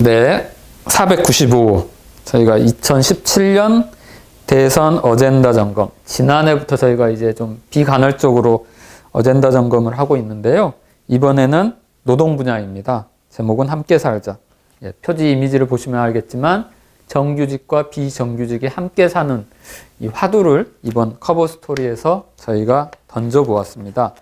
네, 495. 저희가 2017년 대선 어젠다 점검. 지난해부터 저희가 이제 좀 비간헐적으로 어젠다 점검을 하고 있는데요. 이번에는 노동 분야입니다. 제목은 함께 살자. 예, 표지 이미지를 보시면 알겠지만 정규직과 비정규직이 함께 사는 이 화두를 이번 커버 스토리에서 저희가 던져 보았습니다.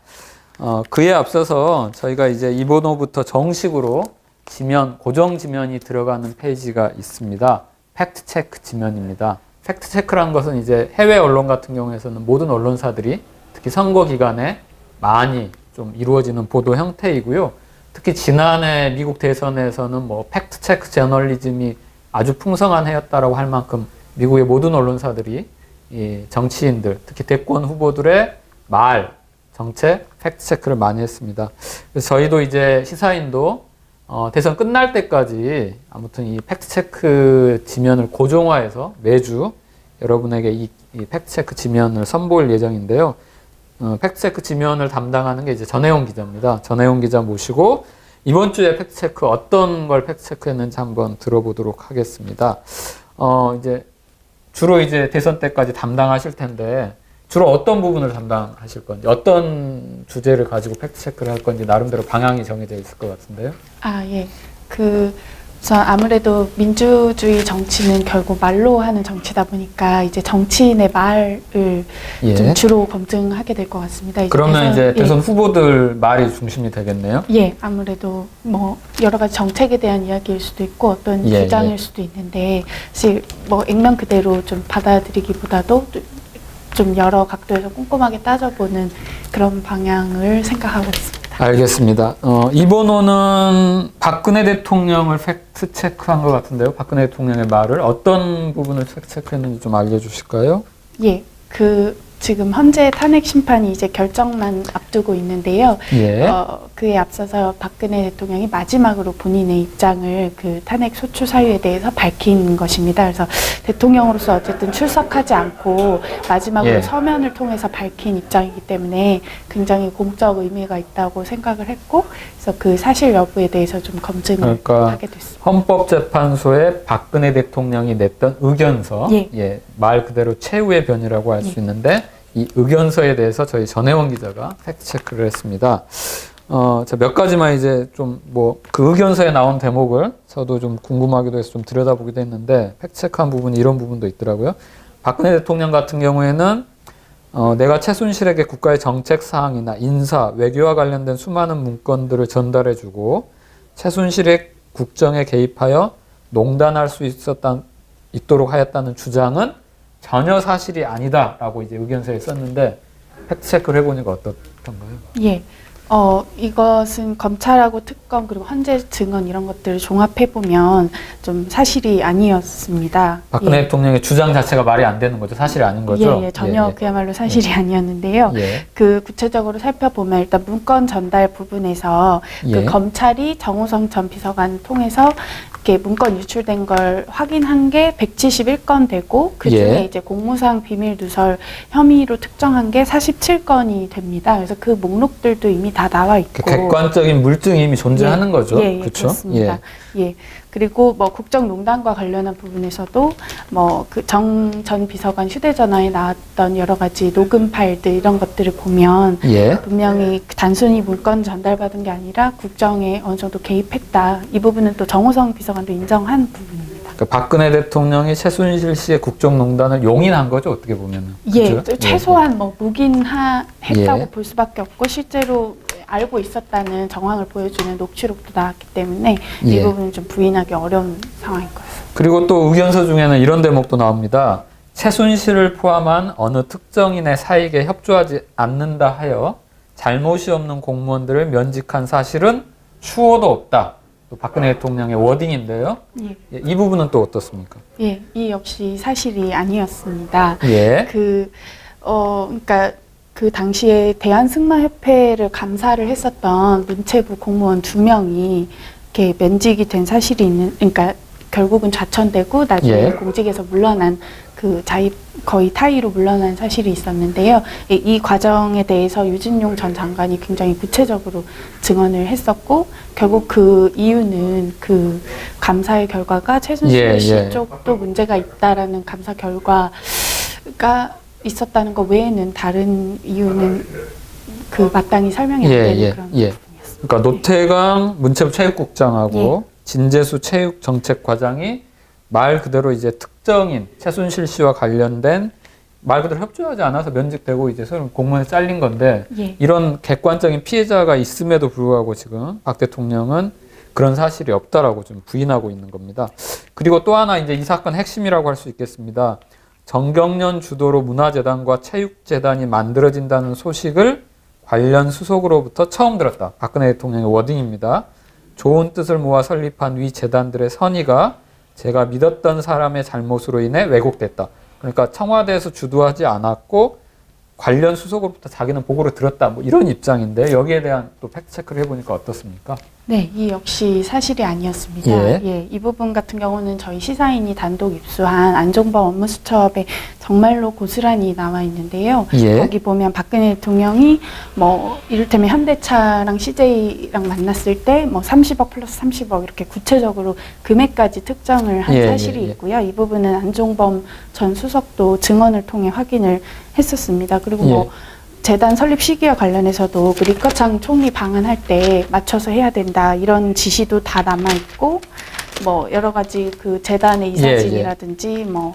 어, 그에 앞서서 저희가 이제 이번호부터 정식으로 지면, 고정 지면이 들어가는 페이지가 있습니다. 팩트 체크 지면입니다. 팩트 체크라는 것은 이제 해외 언론 같은 경우에서는 모든 언론사들이 특히 선거 기간에 많이 좀 이루어지는 보도 형태이고요. 특히 지난해 미국 대선에서는 뭐 팩트 체크 저널리즘이 아주 풍성한 해였다라고 할 만큼 미국의 모든 언론사들이 이 정치인들, 특히 대권 후보들의 말, 정책, 팩트 체크를 많이 했습니다. 저희도 이제 시사인도 어, 대선 끝날 때까지 아무튼 이 팩트 체크 지면을 고정화해서 매주 여러분에게 이, 이 팩트 체크 지면을 선보일 예정인데요. 어, 팩트 체크 지면을 담당하는 게 이제 전혜용 기자입니다. 전혜용 기자 모시고 이번 주에 팩트 체크 어떤 걸 팩트 체크했는지 한번 들어보도록 하겠습니다. 어, 이제 주로 이제 대선 때까지 담당하실 텐데 주로 어떤 부분을 담당하실 건지 어떤 주제를 가지고 팩트 체크를 할 건지 나름대로 방향이 정해져 있을 것 같은데요. 아, 예. 그, 우선 아무래도 민주주의 정치는 결국 말로 하는 정치다 보니까 이제 정치인의 말을 좀 주로 검증하게 될 것 같습니다. 이제 예. 그러면 대선- 이제 예. 대선 후보들 말이 중심이 되겠네요. 예, 아무래도 뭐 여러 가지 정책에 대한 이야기일 수도 있고 어떤 예, 주장일 예. 수도 있는데 사실 뭐 액면 그대로 좀 받아들이기보다도 좀 여러 각도에서 꼼꼼하게 따져보는 그런 방향을 생각하고 있습니다. 알겠습니다. 어, 이번호는 박근혜 대통령을 팩트 체크한 것 같은데요. 박근혜 대통령의 말을 어떤 부분을 팩트 체크했는지 좀 알려주실까요? 예, 그 지금 현재 탄핵 심판이 이제 결정만 앞두고 있는데요. 예. 어, 그에 앞서서 박근혜 대통령이 마지막으로 본인의 입장을 그 탄핵 소추 사유에 대해서 밝힌 것입니다. 그래서 대통령으로서 어쨌든 출석하지 않고 마지막으로 예. 서면을 통해서 밝힌 입장이기 때문에 굉장히 공적 의미가 있다고 생각을 했고, 그래서 그 사실 여부에 대해서 좀 검증을 그러니까 하게 됐습니다. 헌법재판소에 박근혜 대통령이 냈던 의견서, 예. 말 그대로 최후의 변이라고 할수 예. 있는데 이 의견서에 대해서 저희 전혜원 기자가 팩트 체크를 했습니다. 어, 자, 몇 가지만 이제 좀 뭐 그 의견서에 나온 대목을 저도 좀 궁금하기도 해서 좀 들여다보기도 했는데 팩트 체크한 부분이 이런 부분도 있더라고요. 박근혜 대통령 같은 경우에는 어, 내가 최순실에게 국가의 정책 사항이나 인사, 외교와 관련된 수많은 문건들을 전달해주고 최순실의 국정에 개입하여 농단할 수 있었다 있도록 하였다는 주장은 전혀 사실이 아니다라고 이제 의견서에 썼는데 팩트 체크를 해보니까 어떻던가요? 예. 어, 이것은 검찰하고 특검 그리고 헌재 증언 이런 것들을 종합해 보면 좀 사실이 아니었습니다. 박근혜 예. 대통령의 주장 자체가 말이 안 되는 거죠. 사실이 아닌 거죠. 예, 예, 전혀 예, 그야말로 사실이 아니었는데요. 예. 그 구체적으로 살펴보면 일단 문건 전달 부분에서 예. 그 검찰이 정우성 전 비서관 통해서 이렇게 문건 유출된 걸 확인한 게 171건 되고 그 중에 예. 이제 공무상 비밀 누설 혐의로 특정한 게 47건이 됩니다. 그래서 그 목록들도 이미 다 나와 있고 그 객관적인 물증이 이미 존재하는 거죠. 예, 예, 그렇죠? 그렇습니다. 예. 그리고 뭐 국정농단과 관련한 부분에서도 뭐 그 정 전 비서관 휴대전화에 나왔던 여러 가지 녹음 파일들 이런 것들을 보면 예. 분명히 단순히 물건 전달받은 게 아니라 국정에 어느 정도 개입했다. 이 부분은 또 정호성 비서관도 인정한 부분입니다. 그러니까 박근혜 대통령이 최순실 씨의 국정농단을 용인한 거죠. 어떻게 보면은. 예, 그죠? 최소한 뭐 묵인했다고 예. 볼 수밖에 없고 실제로 알고 있었다는 정황을 보여주는 녹취록도 나왔기 때문에 이 예. 부분은 좀 부인하기 어려운 상황인 것 같습니다. 그리고 또 의견서 중에는 이런 대목도 나옵니다. 최순실을 포함한 어느 특정인의 사익에 협조하지 않는다 하여 잘못이 없는 공무원들을 면직한 사실은 추호도 없다. 또 박근혜 대통령의 워딩인데요. 예. 예, 이 부분은 또 어떻습니까? 예, 이 역시 사실이 아니었습니다. 예. 그, 어, 그러니까 그 당시에 대한승마협회를 감사를 했었던 문체부 공무원 두 명이 이렇게 면직이 된 사실이 있는, 그러니까 결국은 좌천되고 나중에 예. 공직에서 물러난 그그 자입 거의 타의로 물러난 사실이 있었는데요. 이, 이 과정에 대해서 유진용 전 장관이 굉장히 구체적으로 증언을 했었고 결국 그 이유는 그 감사의 결과가 최순실 예, 씨 예. 쪽도 문제가 있다라는 감사 결과가 있었다는 것 외에는 다른 이유는 그 마땅히 설명이 안 예, 되는 예, 그런 예. 부분이었습니다. 그러니까 노태강 문체부 체육국장하고 예. 진재수 체육정책과장이 말 그대로 이제 특정인 최순실 씨와 관련된 말 그대로 협조하지 않아서 면직되고 이제 서로 공무원에 잘린 건데 예. 이런 객관적인 피해자가 있음에도 불구하고 지금 박 대통령은 그런 사실이 없다라고 좀 부인하고 있는 겁니다. 그리고 또 하나 이제 이 사건 핵심이라고 할 수 있겠습니다. 정경련 주도로 문화재단과 체육재단이 만들어진다는 소식을 관련 수석으로부터 처음 들었다. 박근혜 대통령의 워딩입니다. 좋은 뜻을 모아 설립한 위 재단들의 선의가 제가 믿었던 사람의 잘못으로 인해 왜곡됐다. 그러니까 청와대에서 주도하지 않았고 관련 수석으로부터 자기는 보고를 들었다. 뭐 이런 입장인데 여기에 대한 또 팩트 체크를 해보니까 어떻습니까? 네, 이 역시 사실이 아니었습니다. 예. 예. 이 부분 같은 경우는 저희 시사인이 단독 입수한 안종범 업무수첩에 정말로 고스란히 나와 있는데요. 예. 거기 보면 박근혜 대통령이 뭐 이를테면 현대차랑 CJ랑 만났을 때 뭐 30억 플러스 30억 이렇게 구체적으로 금액까지 특정을 한 예, 사실이 예, 예. 있고요. 이 부분은 안종범 전 수석도 증언을 통해 확인을 했었습니다. 그리고 뭐 예. 재단 설립 시기와 관련해서도 그 리커창 총리 방한할 때 맞춰서 해야 된다 이런 지시도 다 남아 있고 뭐 여러 가지 그 재단의 예, 이사진이라든지 뭐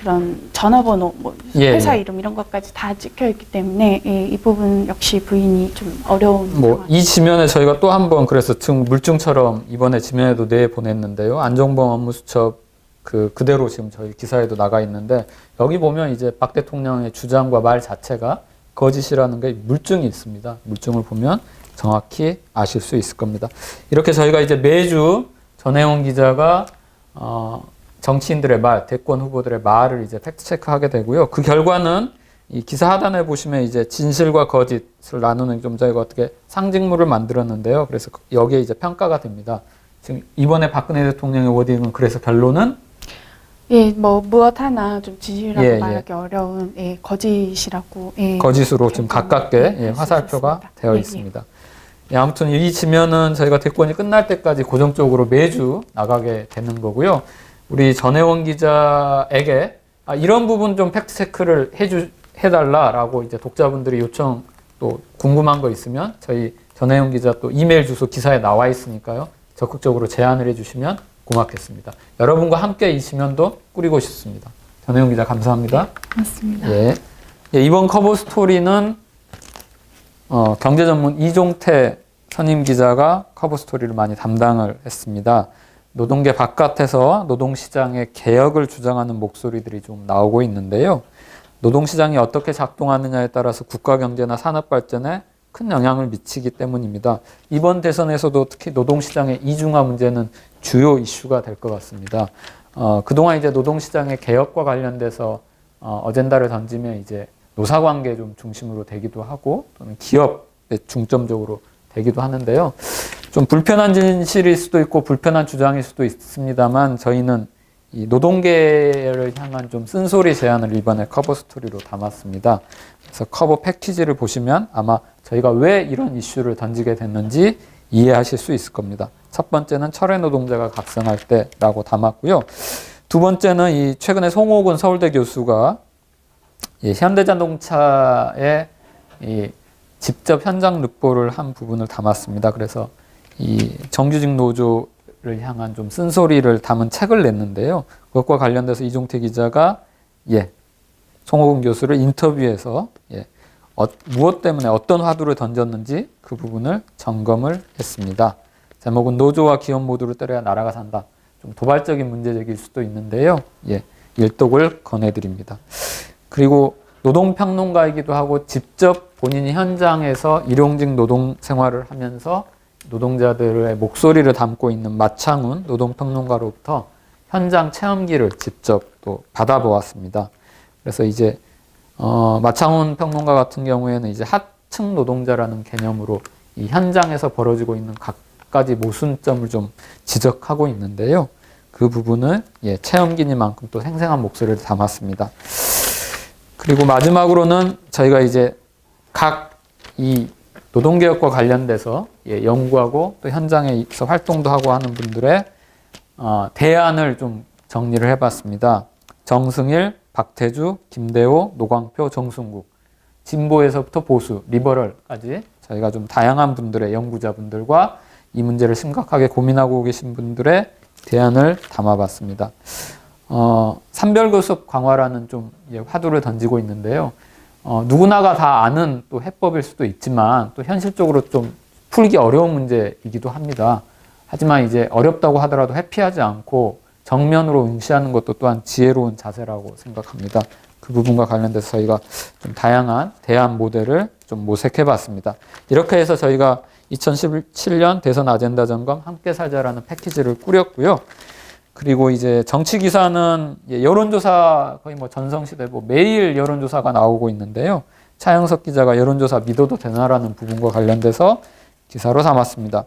그런 전화번호 뭐 예, 회사 예. 이름 이런 것까지 다 찍혀 있기 때문에 예, 이 부분 역시 부인이 좀 어려운 뭐. 이 지면에 저희가 또 한 번 그래서 증 물증처럼 이번에 지면에도 내 보냈는데요. 안종범 업무수첩 그 그대로 지금 저희 기사에도 나가 있는데 여기 보면 이제 박 대통령의 주장과 말 자체가 거짓이라는 게 물증이 있습니다. 물증을 보면 정확히 아실 수 있을 겁니다. 이렇게 저희가 이제 매주 전혜원 기자가 어, 정치인들의 말, 대권 후보들의 말을 이제 팩트 체크하게 되고요. 그 결과는 이 기사 하단에 보시면 이제 진실과 거짓을 나누는 좀 저희가 어떻게 상징물을 만들었는데요. 그래서 여기에 이제 평가가 됩니다. 지금 이번에 박근혜 대통령의 워딩은 그래서 결론은 예, 뭐 무엇 하나 좀 진실이라고 예, 예. 말하기 어려운 예, 거짓이라고 예, 거짓으로 좀 가깝게 네, 예, 화살표가. 되어 예, 예. 있습니다. 예, 아무튼 이 지면은 저희가 대권이 끝날 때까지 고정적으로 매주 나가게 되는 거고요. 우리 전혜원 기자에게 아, 이런 부분 좀 팩트 체크를 해주 해달라라고 이제 독자분들이 요청 또 궁금한 거 있으면 저희 전혜원 기자 또 이메일 주소 기사에 나와 있으니까요. 적극적으로 제안을 해주시면 고맙겠습니다. 여러분과 함께 이 지면도 꾸리고 싶습니다. 전혜원 기자 감사합니다. 맞습니다. 예. 예, 이번 커버 스토리는 어, 경제 전문 이종태 선임 기자가 커버 스토리를 많이 담당을 했습니다. 노동계 바깥에서 노동시장의 개혁을 주장하는 목소리들이 좀 나오고 있는데요. 노동시장이 어떻게 작동하느냐에 따라서 국가 경제나 산업 발전에 큰 영향을 미치기 때문입니다. 이번 대선에서도 특히 노동시장의 이중화 문제는 주요 이슈가 될 것 같습니다. 어, 그동안 이제 노동시장의 개혁과 관련돼서 어, 어젠다를 던지면 이제 노사관계 좀 중심으로 되기도 하고 또는 기업에 중점적으로 되기도 하는데요. 좀 불편한 진실일 수도 있고 불편한 주장일 수도 있습니다만 저희는 이 노동계를 향한 좀 쓴소리 제안을 이번에 커버 스토리로 담았습니다. 그래서 커버 패키지를 보시면 아마 저희가 왜 이런 이슈를 던지게 됐는지 이해하실 수 있을 겁니다. 첫 번째는 철회 노동자가 각성할 때라고 담았고요. 두 번째는 이 최근에 송옥은 서울대 교수가 이 현대자동차의 이 직접 현장 르포를 한 부분을 담았습니다. 그래서 이 정규직 노조를 향한 좀 쓴소리를 담은 책을 냈는데요. 그것과 관련돼서 이종태 기자가 예 송호근 교수를 인터뷰해서 예 어, 무엇 때문에 어떤 화두를 던졌는지 그 부분을 점검을 했습니다. 제목은 노조와 기업 모두를 때려야 나라가 산다. 좀 도발적인 문제 제기일 수도 있는데요. 예, 일독을 권해드립니다. 그리고 노동평론가이기도 하고 직접 본인이 현장에서 일용직 노동 생활을 하면서 노동자들의 목소리를 담고 있는 마창훈 노동평론가로부터 현장 체험기를 직접 또 받아보았습니다. 그래서 이제 어, 마창훈 평론가 같은 경우에는 이제 하층 노동자라는 개념으로 이 현장에서 벌어지고 있는 각가지 모순점을 좀 지적하고 있는데요. 그그 부분을 예, 체험기니만큼 또 생생한 목소리를 담았습니다. 그리고 마지막으로는 저희가 이제 각이 노동개혁과 관련돼서 예, 연구하고 또 현장에서 활동도 하고 하는 분들의 어, 대안을 좀 정리를 해봤습니다. 정승일, 박태주, 김대호, 노광표, 정순국 진보에서부터 보수, 리버럴까지 저희가 좀 다양한 분들의 연구자분들과 이 문제를 심각하게 고민하고 계신 분들의 대안을 담아봤습니다. 어, 산별교섭 강화라는 좀 예, 화두를 던지고 있는데요. 어, 누구나가 다 아는 또 해법일 수도 있지만 또 현실적으로 좀 풀기 어려운 문제이기도 합니다. 하지만 이제 어렵다고 하더라도 회피하지 않고 정면으로 응시하는 것도 또한 지혜로운 자세라고 생각합니다. 그 부분과 관련돼서 저희가 좀 다양한 대안 모델을 좀 모색해 봤습니다. 이렇게 해서 저희가 2017년 대선 아젠다 점검 함께 살자라는 패키지를 꾸렸고요. 그리고 이제 정치 기사는 예, 여론조사 거의 뭐 전성시대 뭐 매일 여론조사가 나오고 있는데요. 차영석 기자가 여론조사 믿어도 되나라는 부분과 관련돼서 기사로 삼았습니다.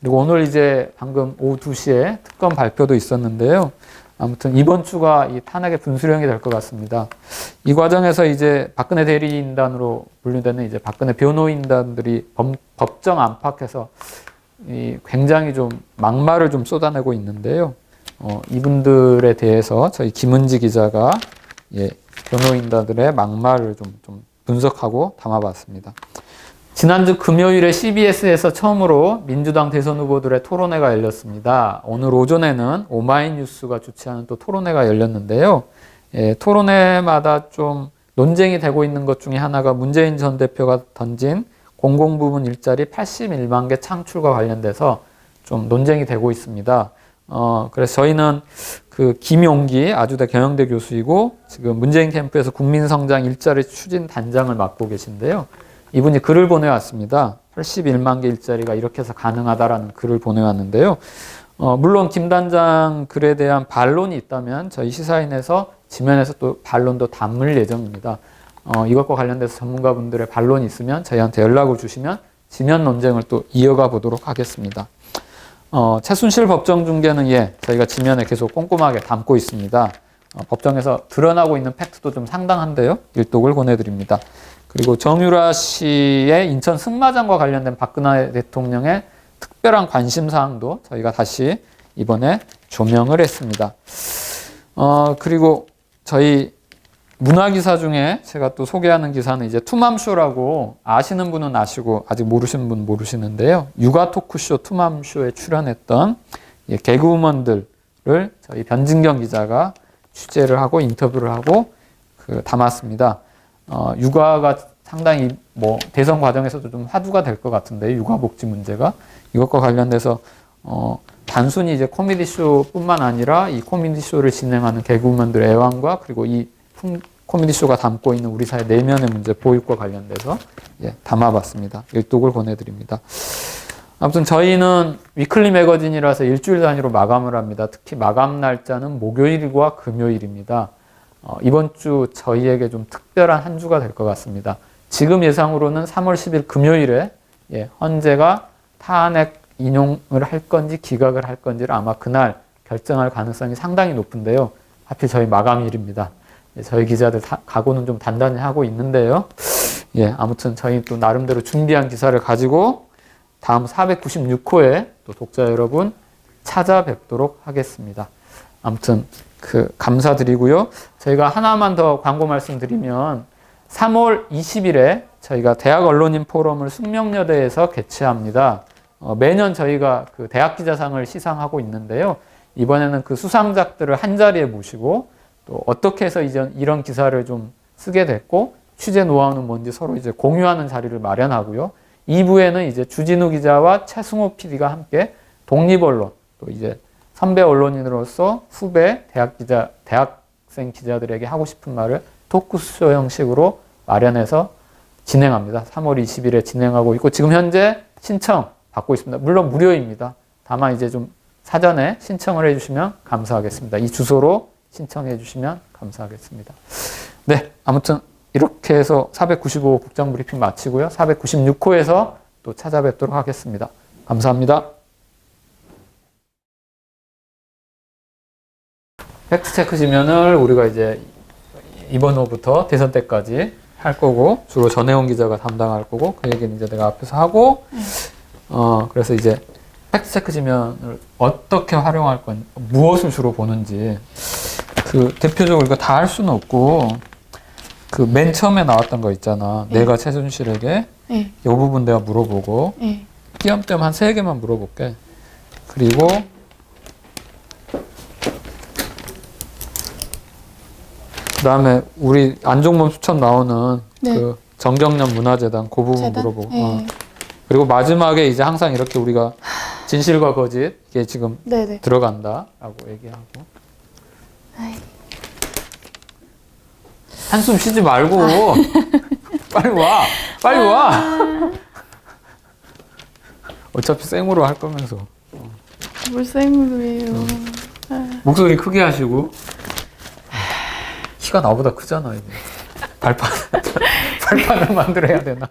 그리고 오늘 이제 방금 오후 2시에 특검 발표도 있었는데요. 아무튼 이번 주가 이 탄핵의 분수령이 될 것 같습니다. 이 과정에서 이제 박근혜 대리인단으로 분류되는 이제 박근혜 변호인단들이 법, 법정 안팎에서 이 굉장히 좀 막말을 좀 쏟아내고 있는데요. 어, 이분들에 대해서 저희 김은지 기자가 예, 변호인단들의 막말을 좀, 좀 분석하고 담아봤습니다. 지난주 금요일에 CBS에서 처음으로 민주당 대선 후보들의 토론회가 열렸습니다. 오늘 오전에는 오마이뉴스가 주최하는 또 토론회가 열렸는데요. 예, 토론회마다 좀 논쟁이 되고 있는 것 중에 하나가 문재인 전 대표가 던진 공공부문 일자리 81만 개 창출과 관련돼서 좀 논쟁이 되고 있습니다. 어, 그래서 저희는 그 김용기 아주대 경영대 교수이고 지금 문재인 캠프에서 국민성장 일자리 추진 단장을 맡고 계신데요. 이분이 글을 보내왔습니다. 81만 개 일자리가 이렇게 해서 가능하다라는 글을 보내왔는데요. 어, 물론 김 단장 글에 대한 반론이 있다면 저희 시사인에서 지면에서 또 반론도 담을 예정입니다. 어, 이것과 관련돼서 전문가분들의 반론이 있으면 저희한테 연락을 주시면 지면 논쟁을 또 이어가 보도록 하겠습니다. 어, 최순실 법정 중계는 예, 저희가 지면에 계속 꼼꼼하게 담고 있습니다. 어, 법정에서 드러나고 있는 팩트도 좀 상당한데요. 일독을 보내드립니다. 그리고 정유라 씨의 인천 승마장과 관련된 박근혜 대통령의 특별한 관심 사항도 저희가 다시 이번에 조명을 했습니다. 어, 그리고 저희 문화 기사 중에 제가 또 소개하는 기사는 이제 투맘쇼라고 아시는 분은 아시고 아직 모르시는 분은 모르시는데요. 육아 토크쇼 투맘쇼에 출연했던 예, 개그우먼들을 저희 변진경 기자가 취재를 하고 인터뷰를 하고 그 담았습니다. 어, 육아가 상당히 뭐 대선 과정에서도 좀 화두가 될 것 같은데 육아 복지 문제가 이것과 관련돼서 어, 단순히 이제 코미디 쇼뿐만 아니라 이 코미디 쇼를 진행하는 개그우먼들의 애환과 그리고 이 풍, 코미디 쇼가 담고 있는 우리 사회 내면의 문제 보육과 관련돼서 예, 담아봤습니다. 일독을 보내드립니다. 아무튼 저희는 위클리 매거진이라서 일주일 단위로 마감을 합니다. 특히 마감 날짜는 목요일과 금요일입니다. 어, 이번 주 저희에게 좀 특별한 한 주가 될 것 같습니다. 지금 예상으로는 3월 10일 금요일에 예, 헌재가 탄핵 인용을 할 건지 기각을 할 건지를 아마 그날 결정할 가능성이 상당히 높은데요. 하필 저희 마감일입니다. 예, 저희 기자들 다, 각오는 좀 단단히 하고 있는데요. 예, 아무튼 저희 또 나름대로 준비한 기사를 가지고 다음 496호에 또 독자 여러분 찾아뵙도록 하겠습니다. 아무튼 그 감사드리고요. 저희가 하나만 더 광고 말씀드리면 3월 20일에 저희가 대학 언론인 포럼을 숙명여대에서 개최합니다. 어, 매년 저희가 그 대학 기자상을 시상하고 있는데요. 이번에는 그 수상작들을 한 자리에 모시고 또 어떻게 해서 이전 이런 기사를 좀 쓰게 됐고 취재 노하우는 뭔지 서로 이제 공유하는 자리를 마련하고요. 2부에는 이제 주진우 기자와 최승호 PD가 함께 독립 언론 또 이제 선배 언론인으로서 후배 대학 기자 대학생 기자들에게 하고 싶은 말을 토크쇼 형식으로 마련해서 진행합니다. 3월 20일에 진행하고 있고 지금 현재 신청 받고 있습니다. 물론 무료입니다. 다만 이제 좀 사전에 신청을 해주시면 감사하겠습니다. 이 주소로 신청해 주시면 감사하겠습니다. 네, 아무튼 이렇게 해서 495 국장 브리핑 마치고요. 496호에서 또 찾아뵙도록 하겠습니다. 감사합니다. 팩트체크 지면을 우리가 이제 이번 호부터 대선 때까지 할 거고 주로 전혜원 기자가 담당할 거고 그 얘기는 이제 내가 앞에서 하고 어 그래서 이제 팩트체크 지면을 어떻게 활용할 건 무엇을 주로 보는지 그 대표적으로 이거 다 할 수는 없고 그 맨 처음에 나왔던 거 있잖아 네. 내가 최순실에게 네, 이 부분 내가 물어보고 네, 띄엄띄엄 한 세 개만 물어볼게. 그리고 그다음에 우리 안종범 수첩 나오는 네. 그 정경련 문화재단 그 부분 재단? 물어보고. 네. 어. 그리고 마지막에 이제 항상 이렇게 우리가 진실과 거짓 이게 지금 네, 네. 들어간다라고 얘기하고. 한숨 쉬지 말고. 빨리 와, 빨리 와. 어차피 생으로 할 거면서. 물생으로 해요. 목소리 크게 하시고. 키가 나보다 크잖아 이제. 발판 발판을 만들어야 되나